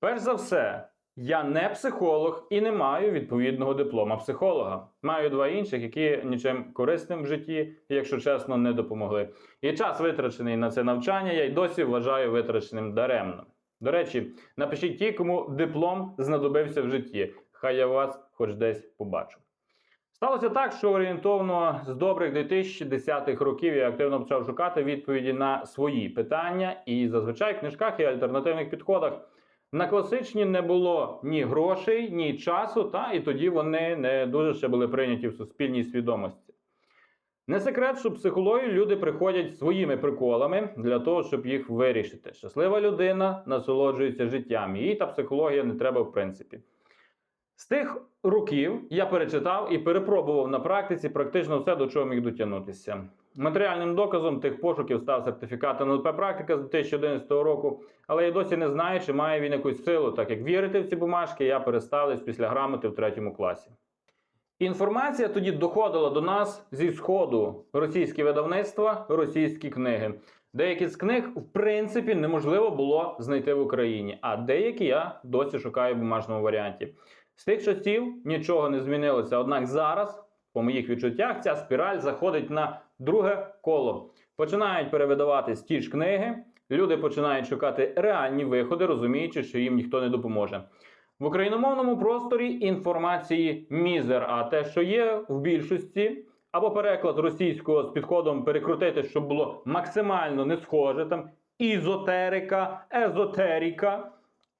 Перш за все, я не психолог і не маю відповідного диплома психолога. Маю два інших, які нічим корисним в житті, якщо чесно, не допомогли. І час витрачений на це навчання, я й досі вважаю витраченим даремно. До речі, напишіть ті, кому диплом знадобився в житті. Хай я вас хоч десь побачу. Сталося так, що орієнтовно з добрих 2010-х років я активно почав шукати відповіді на свої питання, і зазвичай в книжках і альтернативних підходах на класичні не було ні грошей, ні часу, та і тоді вони не дуже ще були прийняті в суспільній свідомості. Не секрет, що психологію люди приходять своїми приколами для того, щоб їх вирішити. Щаслива людина насолоджується життям. Їй та психологія не треба в принципі. З тих років я перечитав і перепробував на практиці практично все, до чого міг дотягнутися. Матеріальним доказом тих пошуків став сертифікат НЛП практика з 2011 року, але я досі не знаю, чи має він якусь силу, так як вірити в ці бумажки я перестав десь після грамоти в третьому класі. Інформація тоді доходила до нас зі сходу російські видавництва, російські книги. Деякі з книг, в принципі, неможливо було знайти в Україні, а деякі я досі шукаю в бумажному варіанті. З тих часів нічого не змінилося. Однак зараз, по моїх відчуттях, ця спіраль заходить на друге коло. Починають перевидаватись ті ж книги, люди починають шукати реальні виходи, розуміючи, що їм ніхто не допоможе. В україномовному просторі інформації мізер, а те, що є в більшості, або переклад російського з підходом перекрутити, щоб було максимально не схоже, там ізотерика, езотеріка,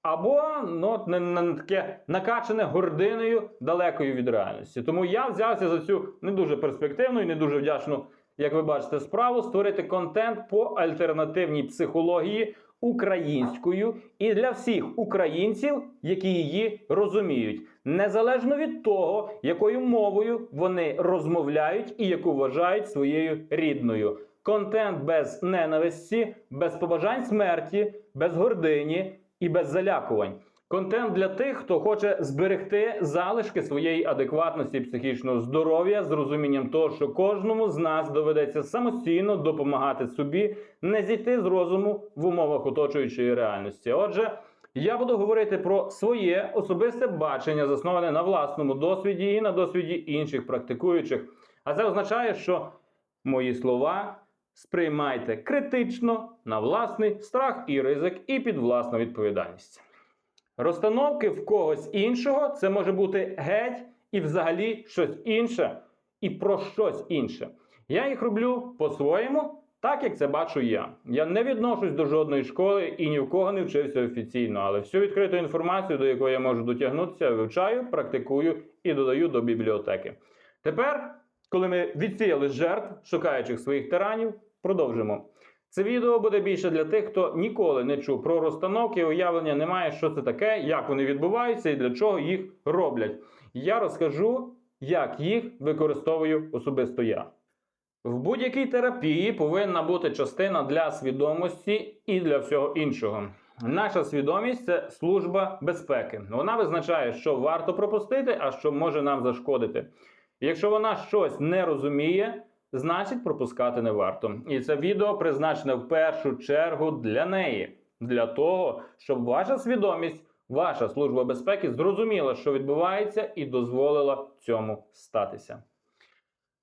або ну, не, не таке накачане гординою далекою від реальності. Тому я взявся за цю не дуже перспективну і не дуже вдячну, як ви бачите, справу створити контент по альтернативній психології українською і для всіх українців, які її розуміють, незалежно від того, якою мовою вони розмовляють і яку вважають своєю рідною. Контент без ненависті, без побажань смерті, без гордині і без залякувань. Контент для тих, хто хоче зберегти залишки своєї адекватності психічного здоров'я з розумінням того, що кожному з нас доведеться самостійно допомагати собі, не зійти з розуму в умовах оточуючої реальності. Отже, я буду говорити про своє особисте бачення, засноване на власному досвіді і на досвіді інших практикуючих. А це означає, що мої слова сприймайте критично на власний страх і ризик, і під власну відповідальність. Розстановки в когось іншого це може бути геть і взагалі щось інше, і про щось інше. Я їх роблю по-своєму, так як це бачу я. Я не відношусь до жодної школи і ні в кого не вчився офіційно, але всю відкриту інформацію, до якої я можу дотягнутися, вивчаю, практикую і додаю до бібліотеки. Тепер, коли ми відсіяли жертв, шукаючих своїх тиранів, продовжимо. Це відео буде більше для тих, хто ніколи не чув про розстановки, уявлення немає, що це таке, як вони відбуваються і для чого їх роблять. Я розкажу, як їх використовую особисто я. В будь-якій терапії повинна бути частина для свідомості і для всього іншого. Наша свідомість це служба безпеки. Вона визначає, що варто пропустити, а що може нам зашкодити. Якщо вона щось не розуміє, значить пропускати не варто. І це відео призначене в першу чергу для неї, для того, щоб ваша свідомість, ваша служба безпеки зрозуміла, що відбувається, і дозволила цьому статися.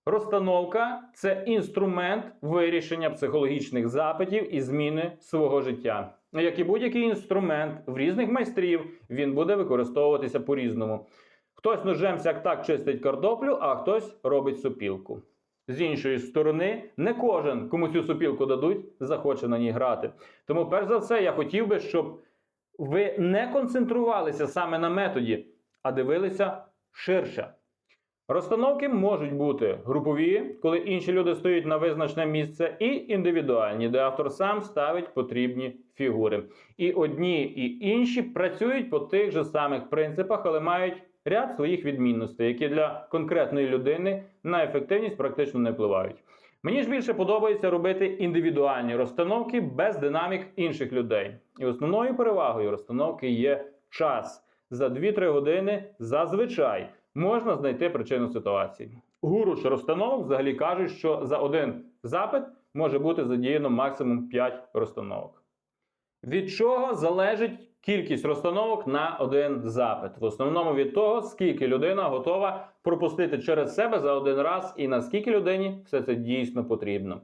Розстановка це інструмент вирішення психологічних запитів і зміни свого життя. Як і будь-який інструмент в різних майстрів, він буде використовуватися по-різному. Хтось ножем сяк так чистить картоплю, а хтось робить сопілку. З іншої сторони, не кожен, кому цю сопілку дадуть, захоче на ній грати. Тому, перш за все, я хотів би, щоб ви не концентрувалися саме на методі, а дивилися ширше. Розстановки можуть бути групові, коли інші люди стоять на визначене місце, і індивідуальні, де автор сам ставить потрібні фігури. І одні, і інші працюють по тих же самих принципах, але мають ряд своїх відмінностей, які для конкретної людини на ефективність практично не впливають. Мені ж більше подобається робити індивідуальні розстановки без динамік інших людей. І основною перевагою розстановки є час. За 2-3 години зазвичай можна знайти причину ситуації. Гуру ж розстановок взагалі кажуть, що за один запит може бути задіяно максимум 5 розстановок. Від чого залежить кількість розстановок на один запит? В основному від того, скільки людина готова пропустити через себе за один раз і наскільки людині все це дійсно потрібно.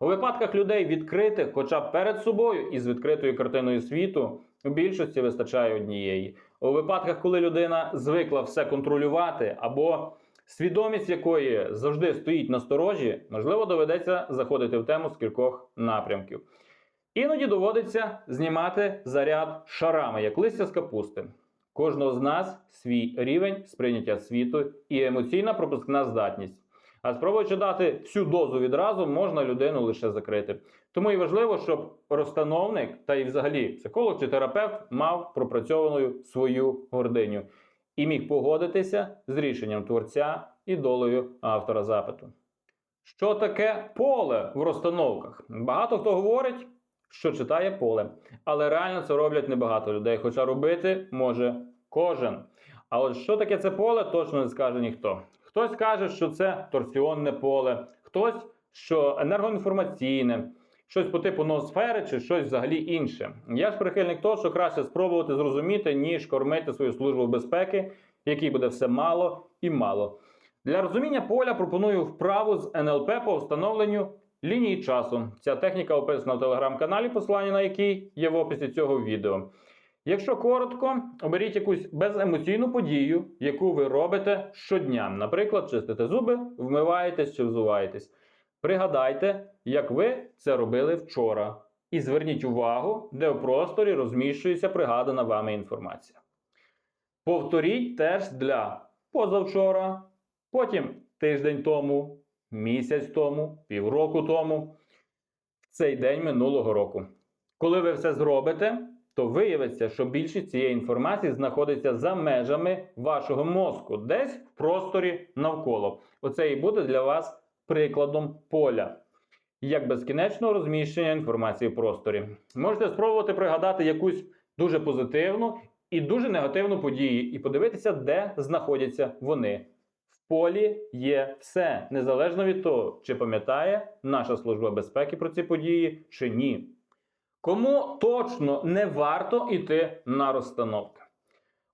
У випадках людей відкритих, хоча б перед собою і з відкритою картиною світу, у більшості вистачає однієї. У випадках, коли людина звикла все контролювати, або свідомість якої завжди стоїть на сторожі, можливо, доведеться заходити в тему з кількох напрямків. Іноді доводиться знімати заряд шарами, як листя з капусти. Кожного з нас свій рівень сприйняття світу і емоційна пропускна здатність. А спробуючи дати всю дозу відразу, можна людину лише закрити. Тому і важливо, щоб розстановник та і взагалі психолог чи терапевт мав пропрацьованою свою гординю і міг погодитися з рішенням творця і долею автора запиту. Що таке поле в розстановках? Багато хто говорить, що читає поле, але реально це роблять небагато людей, хоча робити може кожен. А от що таке це поле, точно не скаже ніхто. Хтось каже, що це торсіонне поле, хтось, що енергоінформаційне, щось по типу ноосфери чи щось взагалі інше. Я ж прихильник того, що краще спробувати зрозуміти, ніж кормити свою службу безпеки, якій буде все мало і мало. Для розуміння поля пропоную вправу з НЛП по встановленню лінії часу. Ця техніка описана в телеграм-каналі, посилання на який є в описі цього відео. Якщо коротко, оберіть якусь беземоційну подію, яку ви робите щодня. Наприклад, чистите зуби, вмиваєтесь чи взуваєтесь. Пригадайте, як ви це робили вчора. І зверніть увагу, де в просторі розміщується пригадана вами інформація. Повторіть теж для позавчора, потім тиждень тому, місяць тому, півроку тому, в цей день минулого року. Коли ви все зробите, то виявиться, що більшість цієї інформації знаходиться за межами вашого мозку, десь в просторі навколо. Оце і буде для вас прикладом поля. Як безкінечного розміщення інформації в просторі. Можете спробувати пригадати якусь дуже позитивну і дуже негативну подію, і подивитися, де знаходяться вони. Полі є все, незалежно від того, чи пам'ятає наша служба безпеки про ці події, чи ні. Кому точно не варто йти на розстановки?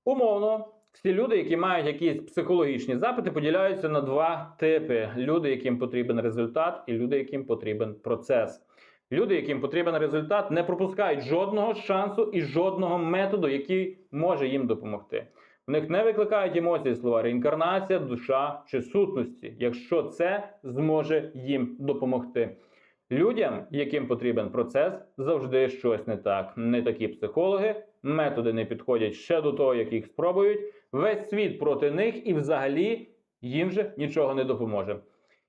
Умовно, всі люди, які мають якісь психологічні запити, поділяються на два типи: люди, яким потрібен результат, і люди, яким потрібен процес. Люди, яким потрібен результат, не пропускають жодного шансу і жодного методу, який може їм допомогти. В них не викликають емоції слова реінкарнація, душа чи сутності, якщо це зможе їм допомогти. Людям, яким потрібен процес, завжди щось не так. Не такі психологи, методи не підходять ще до того, як їх спробують. Весь світ проти них і взагалі їм же нічого не допоможе.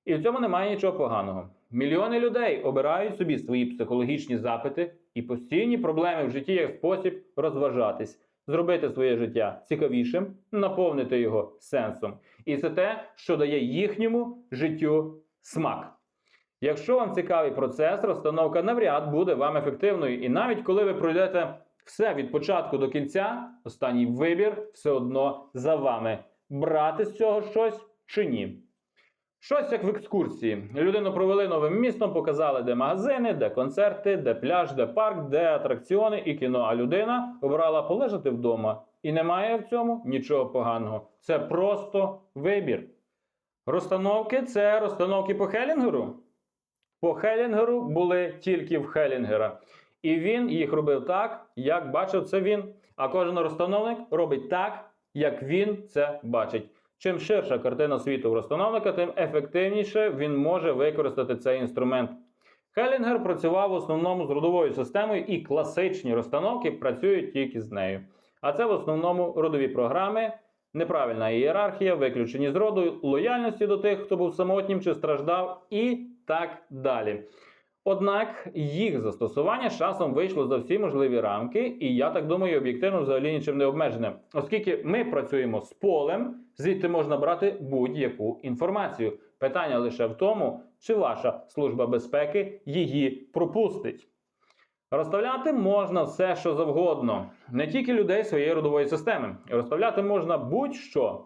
І в цьому немає нічого поганого. Мільйони людей обирають собі свої психологічні запити і постійні проблеми в житті як спосіб розважатись, зробити своє життя цікавішим, наповнити його сенсом. І це те, що дає їхньому життю смак. Якщо вам цікавий процес, розстановка навряд буде вам ефективною. І навіть коли ви пройдете все від початку до кінця, останній вибір все одно за вами. Брати з цього щось чи ні. Щось як в екскурсії. Людину провели новим містом, показали, де магазини, де концерти, де пляж, де парк, де атракціони і кіно. А людина обрала полежати вдома. І немає в цьому нічого поганого. Це просто вибір. Розстановки це розстановки по Хелінгеру. По Хелінгеру були тільки в Хелінгера. І він їх робив так, як бачив це він. А кожен розстановник робить так, як він це бачить. Чим ширша картина світу в розстановника, тим ефективніше він може використати цей інструмент. Хелінгер працював в основному з родовою системою, і класичні розстановки працюють тільки з нею. А це в основному родові програми, неправильна ієрархія, виключені з роду, лояльності до тих, хто був самотнім чи страждав, і так далі. Однак їх застосування з часом вийшло за всі можливі рамки, і я так думаю, об'єктивно взагалі нічим не обмежене. Оскільки ми працюємо з полем, звідти можна брати будь-яку інформацію. Питання лише в тому, чи ваша служба безпеки її пропустить. Розставляти можна все, що завгодно, не тільки людей своєї родової системи. Розставляти можна будь-що.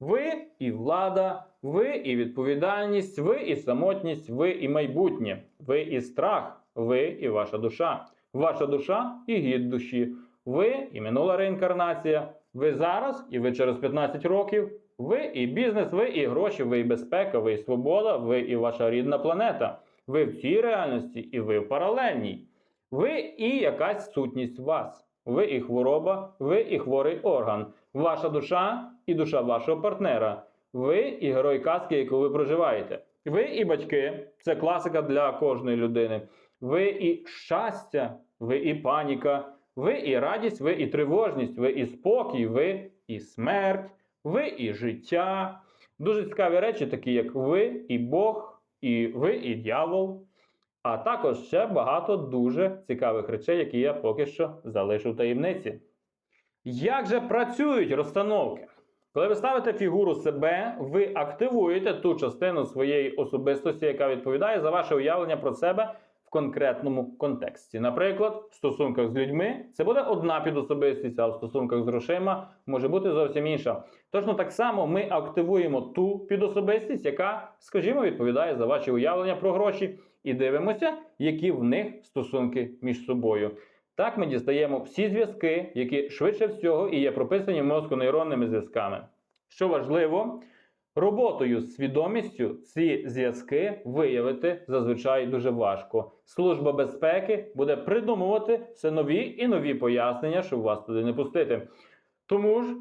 Ви і влада, ви і відповідальність, ви і самотність, ви і майбутнє, ви і страх, ви і ваша душа, ваша душа і гід душі. Ви і минула реінкарнація. Ви зараз, і ви через 15 років. Ви і бізнес, ви і гроші, ви і безпека, ви і свобода, ви і ваша рідна планета. Ви в цій реальності, і ви в паралельній. Ви і якась сутність вас. Ви і хвороба, ви і хворий орган. Ваша душа і душа вашого партнера. Ви і герой казки, яку ви проживаєте. Ви і батьки, це класика для кожної людини. Ви і щастя, ви і паніка, ви і радість, ви і тривожність, ви і спокій, ви і смерть, ви і життя. Дуже цікаві речі, такі як ви і Бог, і ви і дьявол. А також ще багато дуже цікавих речей, які я поки що залишу в таємниці. Як же працюють розстановки? Коли ви ставите фігуру себе, ви активуєте ту частину своєї особистості, яка відповідає за ваше уявлення про себе в конкретному контексті. Наприклад, в стосунках з людьми це буде одна підособистість, а в стосунках з грошима може бути зовсім інша. Точно так само ми активуємо ту підособистість, яка, скажімо, відповідає за ваші уявлення про гроші, і дивимося, які в них стосунки між собою. Так ми дістаємо всі зв'язки, які швидше всього і є прописані в мозку нейронними зв'язками. Що важливо, роботою з свідомістю ці зв'язки виявити зазвичай дуже важко. Служба безпеки буде придумувати все нові і нові пояснення, щоб вас туди не пустити. Тому ж,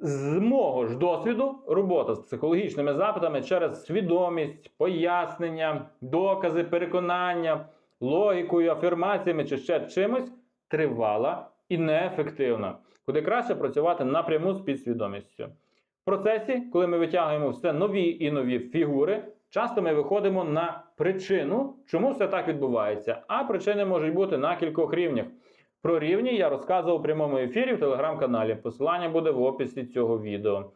з мого ж досвіду, робота з психологічними запитами через свідомість, пояснення, докази, переконання, логікою, афірмаціями чи ще чимось тривала і неефективна, куди краще працювати напряму з підсвідомістю. В процесі, коли ми витягуємо все нові і нові фігури, часто ми виходимо на причину, чому все так відбувається. А причини можуть бути на кількох рівнях. Про рівні я розказував у прямому ефірі в телеграм-каналі. Посилання буде в описі цього відео.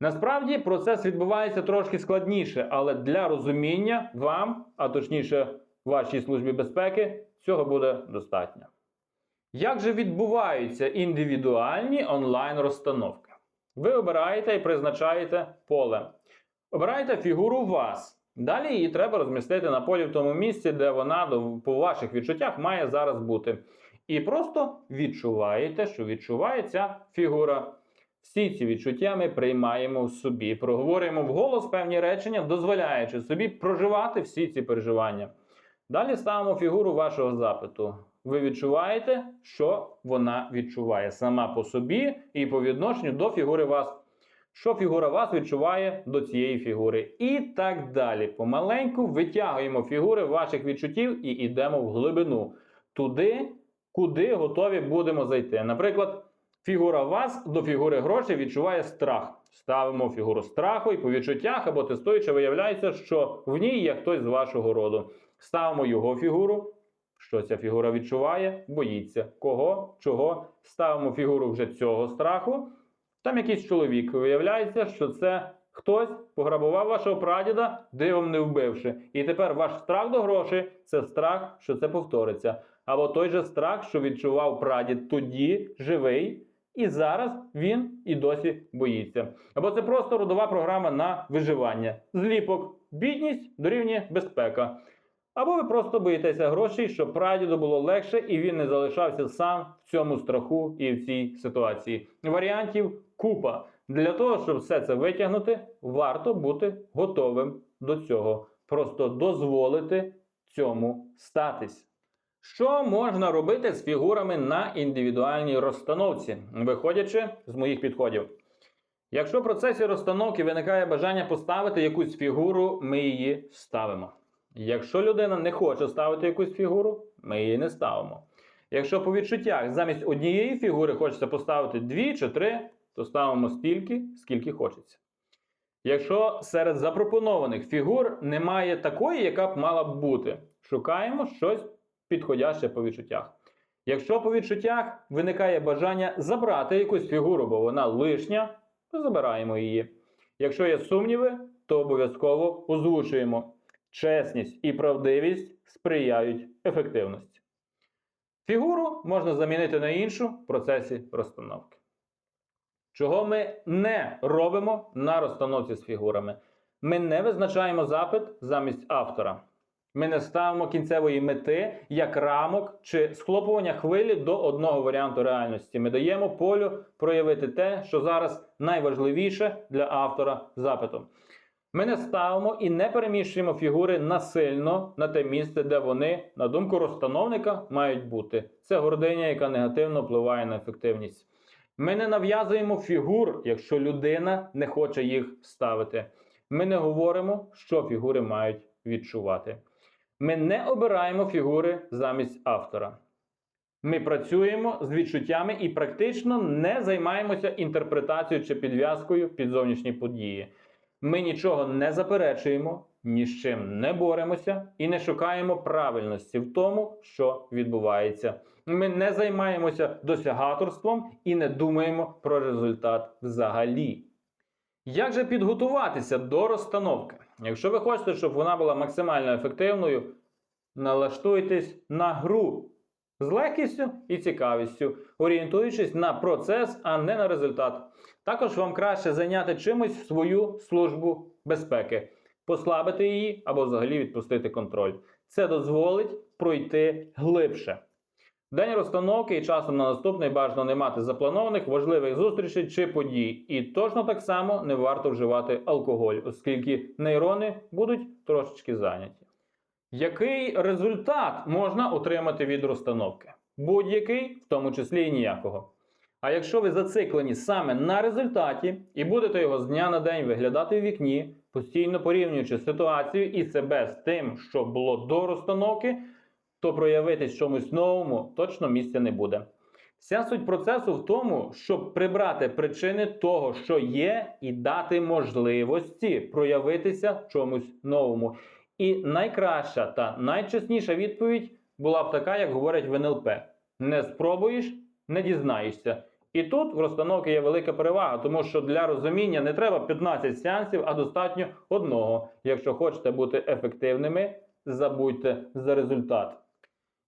Насправді процес відбувається трошки складніше, але для розуміння вам, а точніше вашій службі безпеки, цього буде достатньо. Як же відбуваються індивідуальні онлайн-розстановки? Ви обираєте і призначаєте поле. Обираєте фігуру вас. Далі її треба розмістити на полі в тому місці, де вона по ваших відчуттях має зараз бути. І просто відчуваєте, що відчуває ця фігура. Всі ці відчуття ми приймаємо в собі, проговорюємо вголос певні речення, дозволяючи собі проживати всі ці переживання. Далі ставимо фігуру вашого запиту. Ви відчуваєте, що вона відчуває сама по собі і по відношенню до фігури вас. Що фігура вас відчуває до цієї фігури. І так далі. Помаленьку витягуємо фігури ваших відчуттів і йдемо в глибину. Туди, куди готові будемо зайти. Наприклад, фігура вас до фігури грошей відчуває страх. Ставимо фігуру страху і по відчуттях або тестуючи, виявляється, що в ній є хтось з вашого роду. Ставимо його фігуру. Що ця фігура відчуває, боїться. Кого, чого? Ставимо фігуру вже цього страху. Там якийсь чоловік. Виявляється, що це хтось пограбував вашого прадіда, дивом не вбивши. І тепер ваш страх до грошей це страх, що це повториться. Або той же страх, що відчував прадід тоді живий, і зараз він і досі боїться. Або це просто родова програма на виживання. Зліпок, бідність дорівнює безпека. Або ви просто боїтеся грошей, щоб прадіду було легше і він не залишався сам в цьому страху і в цій ситуації. Варіантів купа. Для того, щоб все це витягнути, варто бути готовим до цього. Просто дозволити цьому статись. Що можна робити з фігурами на індивідуальній розстановці, виходячи з моїх підходів? Якщо в процесі розстановки виникає бажання поставити якусь фігуру, ми її ставимо. Якщо людина не хоче ставити якусь фігуру, ми її не ставимо. Якщо по відчуттях замість однієї фігури хочеться поставити дві чи три, то ставимо стільки, скільки хочеться. Якщо серед запропонованих фігур немає такої, яка б мала б бути, шукаємо щось підходяще по відчуттях. Якщо по відчуттях виникає бажання забрати якусь фігуру, бо вона лишня, то забираємо її. Якщо є сумніви, то обов'язково озвучуємо. Чесність і правдивість сприяють ефективності. Фігуру можна замінити на іншу в процесі розстановки. Чого ми не робимо на розстановці з фігурами? Ми не визначаємо запит замість автора. Ми не ставимо кінцевої мети як рамок чи схлопування хвилі до одного варіанту реальності. Ми даємо полю проявити те, що зараз найважливіше для автора запиту. Ми не ставимо і не переміщуємо фігури насильно на те місце, де вони, на думку розстановника, мають бути. Це гординя, яка негативно впливає на ефективність. Ми не нав'язуємо фігур, якщо людина не хоче їх ставити. Ми не говоримо, що фігури мають відчувати. Ми не обираємо фігури замість автора. Ми працюємо з відчуттями і практично не займаємося інтерпретацією чи підв'язкою під зовнішні події. Ми нічого не заперечуємо, ні з чим не боремося і не шукаємо правильності в тому, що відбувається. Ми не займаємося досягаторством і не думаємо про результат взагалі. Як же підготуватися до розстановки? Якщо ви хочете, щоб вона була максимально ефективною, налаштуйтесь на гру з легкістю і цікавістю, орієнтуючись на процес, а не на результат. Також вам краще зайняти чимось свою службу безпеки, послабити її або взагалі відпустити контроль. Це дозволить пройти глибше. День розстановки і часом на наступний бажано не мати запланованих важливих зустрічей чи подій. І точно так само не варто вживати алкоголь, оскільки нейрони будуть трошечки зайняті. Який результат можна отримати від розстановки? Будь-який, в тому числі і ніякого. А якщо ви зациклені саме на результаті і будете його з дня на день виглядати в вікні, постійно порівнюючи ситуацію і себе з тим, що було до розстановки, то проявитись чомусь новому точно місця не буде. Вся суть процесу в тому, щоб прибрати причини того, що є, і дати можливості проявитися чомусь новому. І найкраща та найчесніша відповідь була б така, як говорять в НЛП: не спробуєш, не дізнаєшся. І тут в розстановці є велика перевага, тому що для розуміння не треба 15 сеансів, а достатньо одного. Якщо хочете бути ефективними, забудьте за результат.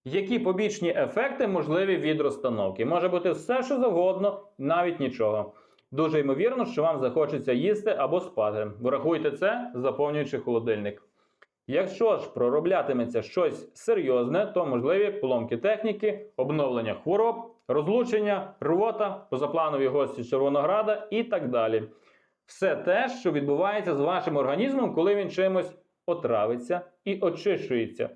Які побічні ефекти можливі від розстановки? Може бути все, що завгодно, навіть нічого. Дуже ймовірно, що вам захочеться їсти або спати. Врахуйте це, заповнюючи холодильник. Якщо ж пророблятиметься щось серйозне, то можливі поломки техніки, обновлення хвороб, розлучення, рвота, позапланові гості Червонограда і так далі. Все те, що відбувається з вашим організмом, коли він чимось отравиться і очищується.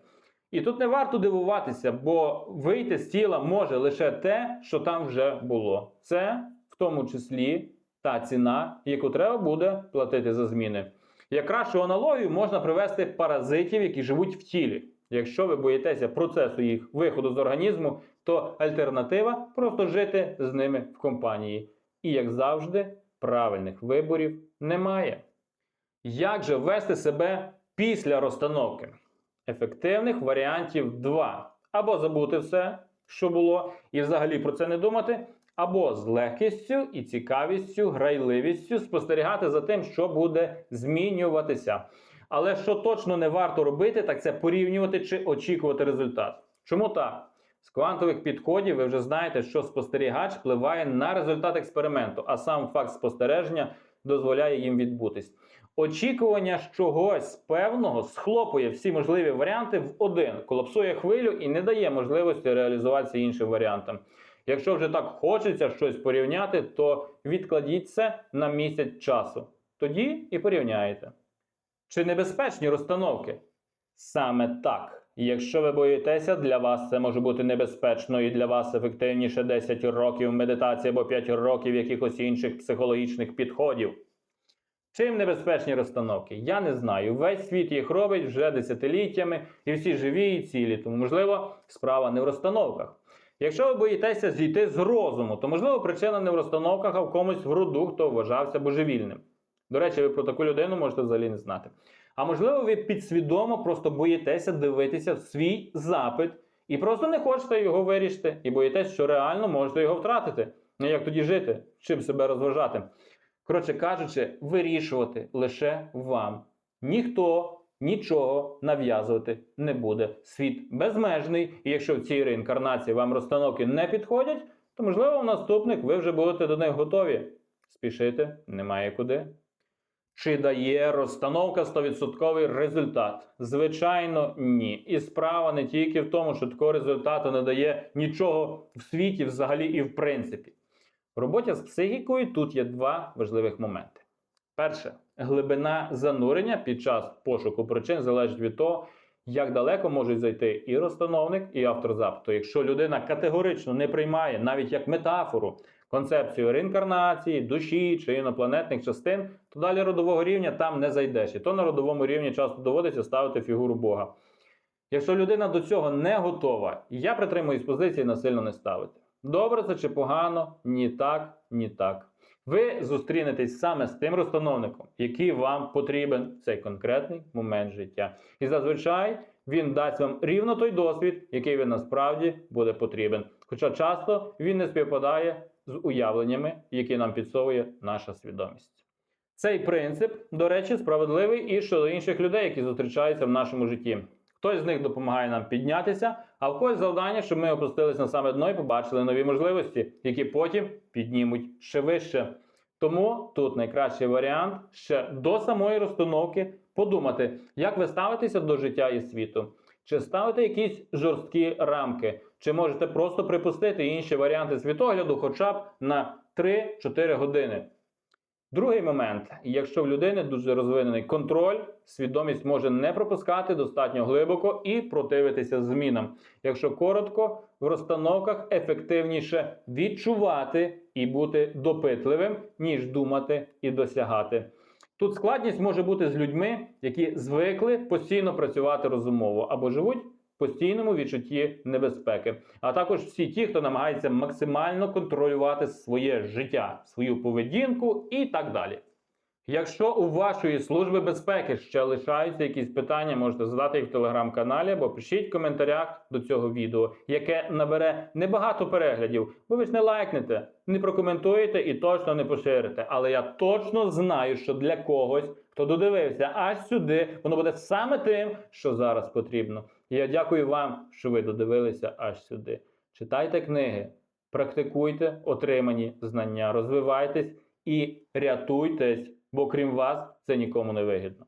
І тут не варто дивуватися, бо вийти з тіла може лише те, що там вже було. Це в тому числі та ціна, яку треба буде платити за зміни. Як кращу аналогію можна привести паразитів, які живуть в тілі. Якщо ви боїтеся процесу їх виходу з організму, то альтернатива просто жити з ними в компанії. І, як завжди, правильних виборів немає. Як же вести себе після розстановки? Ефективних варіантів два. Або забути все, що було, і взагалі про це не думати, або з легкістю і цікавістю, грайливістю спостерігати за тим, що буде змінюватися. Але що точно не варто робити, так це порівнювати чи очікувати результат. Чому так? З квантових підходів ви вже знаєте, що спостерігач впливає на результат експерименту, а сам факт спостереження дозволяє їм відбутись. Очікування чогось певного схлопує всі можливі варіанти в один, колапсує хвилю і не дає можливості реалізуватися іншим варіантам. Якщо вже так хочеться щось порівняти, то відкладіть це на місяць часу. Тоді і порівняєте. Чи небезпечні розстановки? Саме так. Якщо ви боїтеся, для вас це може бути небезпечно і для вас ефективніше 10 років медитації або 5 років якихось інших психологічних підходів. Чим небезпечні розстановки? Я не знаю. Весь світ їх робить вже десятиліттями, і всі живі і цілі. Тому, можливо, справа не в розстановках. Якщо ви боїтеся зійти з розуму, то можливо причина не в розстановках, а в комусь в роду, хто вважався божевільним. До речі, ви про таку людину можете взагалі не знати. А можливо, ви підсвідомо просто боїтеся дивитися в свій запит і просто не хочете його вирішити, і боїтесь, що реально можете його втратити. Ну як тоді жити? Чим себе розважати? Коротше кажучи, вирішувати лише вам. Ніхто нічого нав'язувати не буде. Світ безмежний, і якщо в цій реінкарнації вам розстановки не підходять, то можливо в наступних ви вже будете до них готові. Спішити немає куди. Чи дає розстановка 100% результат? Звичайно, ні. І справа не тільки в тому, що такого результату не дає нічого в світі, взагалі і в принципі. В роботі з психікою тут є два важливих моменти. Перше, глибина занурення під час пошуку причин залежить від того, як далеко можуть зайти і розстановник, і автор запиту. Якщо людина категорично не приймає навіть як метафору концепцію реінкарнації, душі чи інопланетних частин, то далі родового рівня там не зайдеш. І то на родовому рівні часто доводиться ставити фігуру Бога. Якщо людина до цього не готова, я притримуюсь позиції насильно не ставити. Добре це чи погано? Ні так, ні так. Ви зустрінетесь саме з тим розстановником, який вам потрібен в цей конкретний момент життя. І зазвичай він дасть вам рівно той досвід, який він насправді буде потрібен. Хоча часто він не співпадає з уявленнями, які нам підсовує наша свідомість. Цей принцип, до речі, справедливий і щодо інших людей, які зустрічаються в нашому житті. Хтось з них допомагає нам піднятися, а в когось завдання, щоб ми опустились на саме дно і побачили нові можливості, які потім піднімуть ще вище. Тому тут найкращий варіант ще до самої розстановки подумати, як ви ставитеся до життя і світу. Чи ставите якісь жорсткі рамки, чи можете просто припустити інші варіанти світогляду хоча б на 3-4 години. Другий момент: якщо в людини дуже розвинений контроль, свідомість може не пропускати достатньо глибоко і противитися змінам. Якщо коротко, в розстановках ефективніше відчувати і бути допитливим, ніж думати і досягати. Тут складність може бути з людьми, які звикли постійно працювати розумово або живуть постійному відчутті небезпеки, а також всі ті, хто намагається максимально контролювати своє життя, свою поведінку і так далі. Якщо у вашої служби безпеки ще лишаються якісь питання, можете задати їх в телеграм-каналі або пишіть в коментарях до цього відео, яке набере небагато переглядів, ви ж не лайкнете, не прокоментуєте і точно не поширите. Але я точно знаю, що для когось, хто додивився аж сюди, воно буде саме тим, що зараз потрібно. Я дякую вам, що ви додивилися аж сюди. Читайте книги, практикуйте отримані знання, розвивайтесь і рятуйтесь, бо крім вас це нікому не вигідно.